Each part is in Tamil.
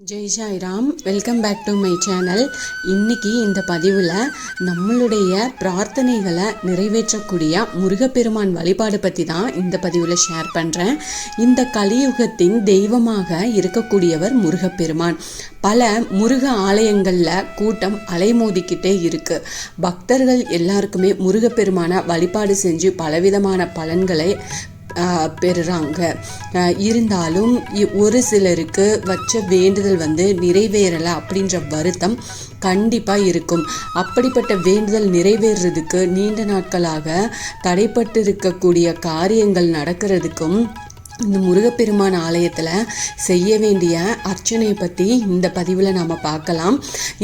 Jai Sairam welcome back to my channel. இன்னைக்கு இந்த பதிவில் நம்மளுடைய பிரார்த்தனைகளை நிறைவேற்றக்கூடிய முருகப்பெருமான் வழிபாடு பற்றி தான் இந்த பதிவில் ஷேர் பண்ணுறேன் இந்த கலியுகத்தின் தெய்வமாக இருக்கக்கூடியவர் முருகப்பெருமான். பல முருக ஆலயங்களில் கூட்டம் அலைமோதிக்கிட்டே இருக்கு. பக்தர்கள் எல்லாருக்குமே முருகப்பெருமான வழிபாடு செஞ்சு பலவிதமான பலன்களை பெறுறாங்க. இருந்தாலும் இ- ஒரு சிலருக்கு வச்ச வேண்டுதல் வந்து நிறைவேறலை அப்படின்ற வருத்தம் கண்டிப்பாக இருக்கும். அப்படிப்பட்ட வேண்டுதல் நிறைவேறுறதுக்கு நீண்ட நாட்களாக தடைப்பட்டு இருக்கக்கூடிய காரியங்கள் நடக்கிறதுக்கும் இந்த முருகப்பெருமான் ஆலயத்தில் செய்ய வேண்டிய அர்ச்சனையை பற்றி இந்த பதிவில் நாம் பார்க்கலாம்.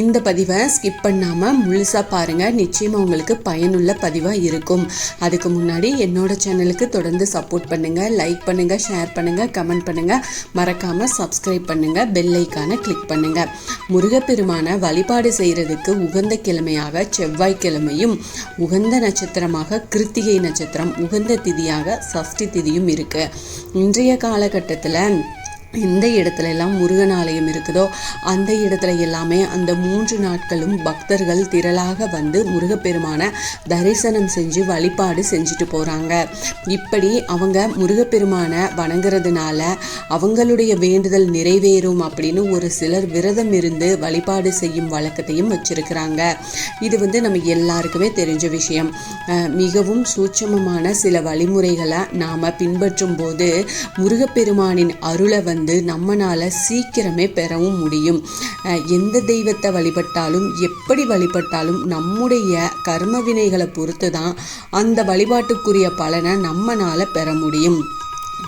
இந்த பதிவை ஸ்கிப் பண்ணாமல் முழுசாக பாருங்கள் நிச்சயமாக உங்களுக்கு பயனுள்ள பதிவாக இருக்கும். அதுக்கு முன்னாடி என்னோட சேனலுக்கு தொடர்ந்து சப்போர்ட் பண்ணுங்கள் லைக் பண்ணுங்கள் ஷேர் பண்ணுங்கள் கமெண்ட் பண்ணுங்கள் மறக்காமல் சப்ஸ்கிரைப் பண்ணுங்கள் பெல் ஐக்கானை கிளிக் பண்ணுங்கள் முருகப்பெருமானை வழிபாடு செய்கிறதுக்கு உகந்த கிழமையாக செவ்வாய்க்கிழமையும் உகந்த நட்சத்திரமாக கிருத்திகை நட்சத்திரம் உகந்த திதியாக சஷ்டி திதியும் இருக்குது இன்றைய காலகட்டத்தில் எந்த இடத்துல எல்லாம் முருகன் ஆலயம் இருக்குதோ அந்த இடத்துல எல்லாமே அந்த மூன்று நாட்களும் பக்தர்கள் திரளாக வந்து முருகப்பெருமான தரிசனம் செஞ்சு வழிபாடு செஞ்சுட்டு போகிறாங்க இப்படி அவங்க முருகப்பெருமானை வணங்குறதுனால அவங்களுடைய வேண்டுதல் நிறைவேறும் அப்படின்னு ஒரு சிலர் விரதம் இருந்து வழிபாடு செய்யும் வழக்கத்தையும் வச்சுருக்கிறாங்க. இது வந்து நம்ம எல்லாருக்குமே தெரிஞ்ச விஷயம். மிகவும் சூட்சமமான சில வழிமுறைகளை நாம் பின்பற்றும் போது முருகப்பெருமானின் அருளை வந்து நம்மனால சீக்கிரமே பெறவும் முடியும். அஹ் எந்த தெய்வத்தை வழிபட்டாலும் எப்படி வழிபட்டாலும் நம்முடைய கர்ம வினைகளை பொறுத்து தான் அந்த வழிபாட்டுக்குரிய பலனை நம்மனால பெற முடியும்.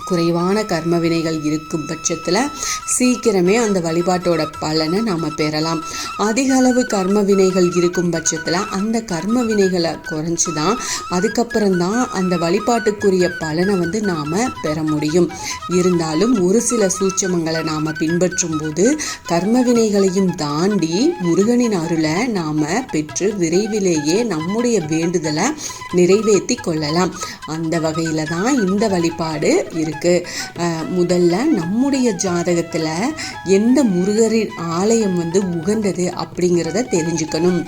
குறைவான கர்ம வினைகள் இருக்கும் பட்சத்தில் சீக்கிரமே அந்த வழிபாட்டோட பலனை நாம் பெறலாம். அதிக அளவு கர்ம வினைகள் இருக்கும் பட்சத்தில் அந்த கர்ம வினைகளை குறைஞ்சி தான் அதுக்கப்புறம் தான் அந்த வழிபாட்டுக்குரிய பலனை வந்து நாம் பெற முடியும். இருந்தாலும் ஒரு சில சூட்சமங்களை நாம் பின்பற்றும் போது கர்ம வினைகளையும் தாண்டி முருகனின் அருளை நாம் பெற்று விரைவிலேயே நம்முடைய வேண்டுதலை நிறைவேற்றி கொள்ளலாம். அந்த வகையில் தான் இந்த வழிபாடு இருக்கு. முதல்ல நம்முடைய ஜாதகத்தில் எந்த முருகரின் ஆலயம் வந்து உகந்தது அப்படிங்கிறத தெரிஞ்சுக்கணும்.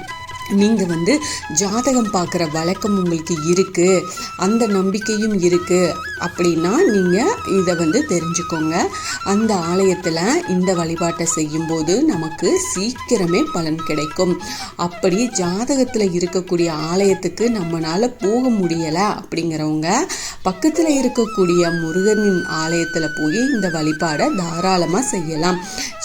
நீங்கள் வந்து ஜாதகம் பார்க்குற வழக்கம் உங்களுக்கு இருக்குது அந்த நம்பிக்கையும் இருக்குது அப்படின்னா நீங்கள் இதை வந்து தெரிஞ்சுக்கோங்க. அந்த ஆலயத்தில் இந்த வழிபாட்டை செய்யும்போது நமக்கு சீக்கிரமே பலன் கிடைக்கும். அப்படி ஜாதகத்தில் இருக்கக்கூடிய ஆலயத்துக்கு நம்மளால் போக முடியலை அப்படிங்கிறவங்க பக்கத்தில் இருக்கக்கூடிய முருகனின் ஆலயத்தில் போய் இந்த வழிபாடை தாராளமாக செய்யலாம்.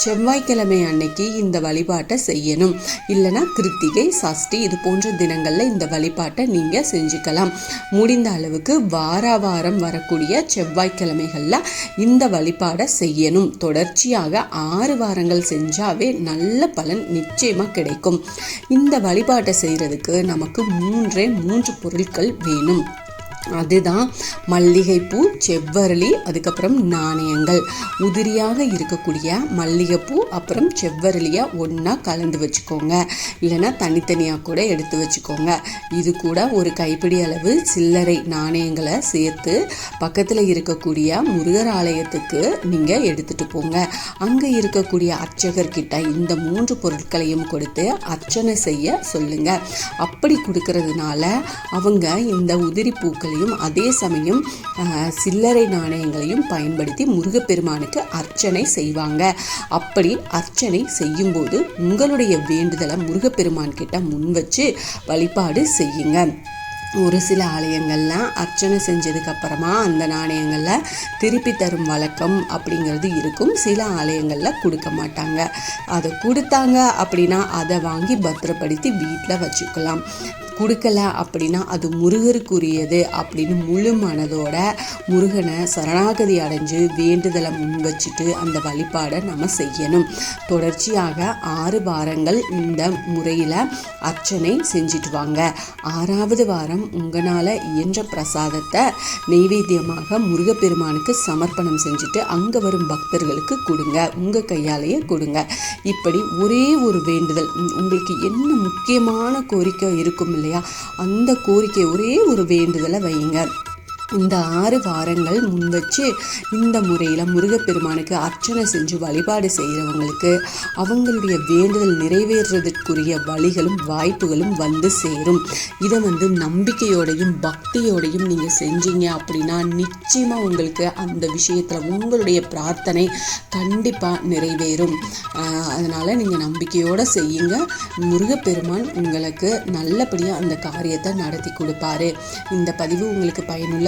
செவ்வாய்க்கிழமை அன்னைக்கு இந்த வழிபாட்டை செய்யணும். இல்லைன்னா கிருத்திகை சஷ்டி இது போன்ற தினங்களில் இந்த வழிபாட்டை நீங்கள் செஞ்சுக்கலாம். முடிந்த அளவுக்கு வார வாரம் வரக்கூடிய செவ்வாய்க்கிழமைகளில் இந்த வழிபாடை செய்யணும். தொடர்ச்சியாக ஆறு வாரங்கள் செஞ்சாவே நல்ல பலன் நிச்சயமாக கிடைக்கும். இந்த வழிபாட்டை செய்கிறதுக்கு நமக்கு மூன்றே மூன்று பொருட்கள் வேணும். அதுதான் மல்லிகைப்பூ செவ்வரளி அதுக்கப்புறம் நாணயங்கள். உதிரியாக இருக்கக்கூடிய மல்லிகைப்பூ அப்புறம் செவ்வரளியை ஒன்றா கலந்து வச்சுக்கோங்க. இல்லைன்னா தனித்தனியாக கூட எடுத்து வச்சுக்கோங்க. இது கூட ஒரு கைப்பிடி அளவு சில்லறை நாணயங்களை சேர்த்து பக்கத்தில் இருக்கக்கூடிய முருகர் ஆலயத்துக்கு நீங்கள் எடுத்துகிட்டு போங்க. அங்கே இருக்கக்கூடிய அர்ச்சகர்கிட்ட இந்த மூன்று பொருட்களையும் கொடுத்து அர்ச்சனை செய்ய சொல்லுங்கள் அப்படி கொடுக்கறதுனால அவங்க இந்த உதிரி பூக்கள் நாணயங்களையும் அதே சமயம் ஆஹ், சில்லறை நாணயங்களையும் பயன்படுத்தி முருகப்பெருமானுக்கு அர்ச்சனை செய்வாங்க. அப்படி அர்ச்சனை செய்யும்போது உங்களுடைய வேண்டுதலை முருகப்பெருமான் கிட்ட முன் வச்சு வழிபாடு செய்யுங்க. ஒரு சில ஆலயங்கள்லாம் அர்ச்சனை செஞ்சதுக்கு அப்புறமா அந்த நாணயங்களில் திருப்பி தரும் வழக்கம் அப்படிங்கிறது இருக்கும். சில ஆலயங்களில் கொடுக்க மாட்டாங்க. அதை கொடுத்தாங்க அப்படின்னா அதை வாங்கி பத்திரப்படுத்தி வீட்டில் வச்சுக்கலாம். கொடுக்கல அப்படின்னா அது முருகருக்குரியது அப்படின்னு முழு மனதோட முருகனை சரணாகதி அடைஞ்சு வேண்டுதலை முன் வச்சுட்டு அந்த வழிபாடை நம்ம செய்யணும். தொடர்ச்சியாக ஆறு வாரங்கள் இந்த முறையில் அர்ச்சனை செஞ்சுட்டு வாங்க. ஆறாவது வாரம் உங்களால் இயன்ற பிரசாதத்தை நெய்வேத்தியமாக முருகப்பெருமானுக்கு சமர்ப்பணம் செஞ்சுட்டு அங்கே வரும் பக்தர்களுக்கு கொடுங்க. உங்கள் கையாலேயே கொடுங்க. இப்படி ஒரே ஒரு வேண்டுதல். உம், உங்களுக்கு என்ன முக்கியமான கோரிக்கை இருக்கும் இல்லையா? அந்த கோரிக்கை ஒரே ஒரு வேண்டுதலை வையுங்க இந்த ஆறு வாரங்கள் முன் வச்சு இந்த முறையில் முருகப்பெருமானுக்கு அர்ச்சனை செஞ்சு வழிபாடு செய்கிறவங்களுக்கு அவங்களுடைய வேண்டுதல் நிறைவேறுறதுக்குரிய வழிகளும் வாய்ப்புகளும் வந்து சேரும். இதை வந்து நம்பிக்கையோடையும் பக்தியோடையும் நீங்கள் செஞ்சீங்க அப்படின்னா நிச்சயமாக உங்களுக்கு அந்த விஷயத்தில் உங்களுடைய பிரார்த்தனை கண்டிப்பாக நிறைவேறும். அதனால் நீங்கள் நம்பிக்கையோடு செய்யுங்க. முருகப்பெருமான் உங்களுக்கு நல்லபடியாக அந்த காரியத்தை நடத்தி கொடுப்பாரு. இந்த பதிவு உங்களுக்கு பயனுள்ள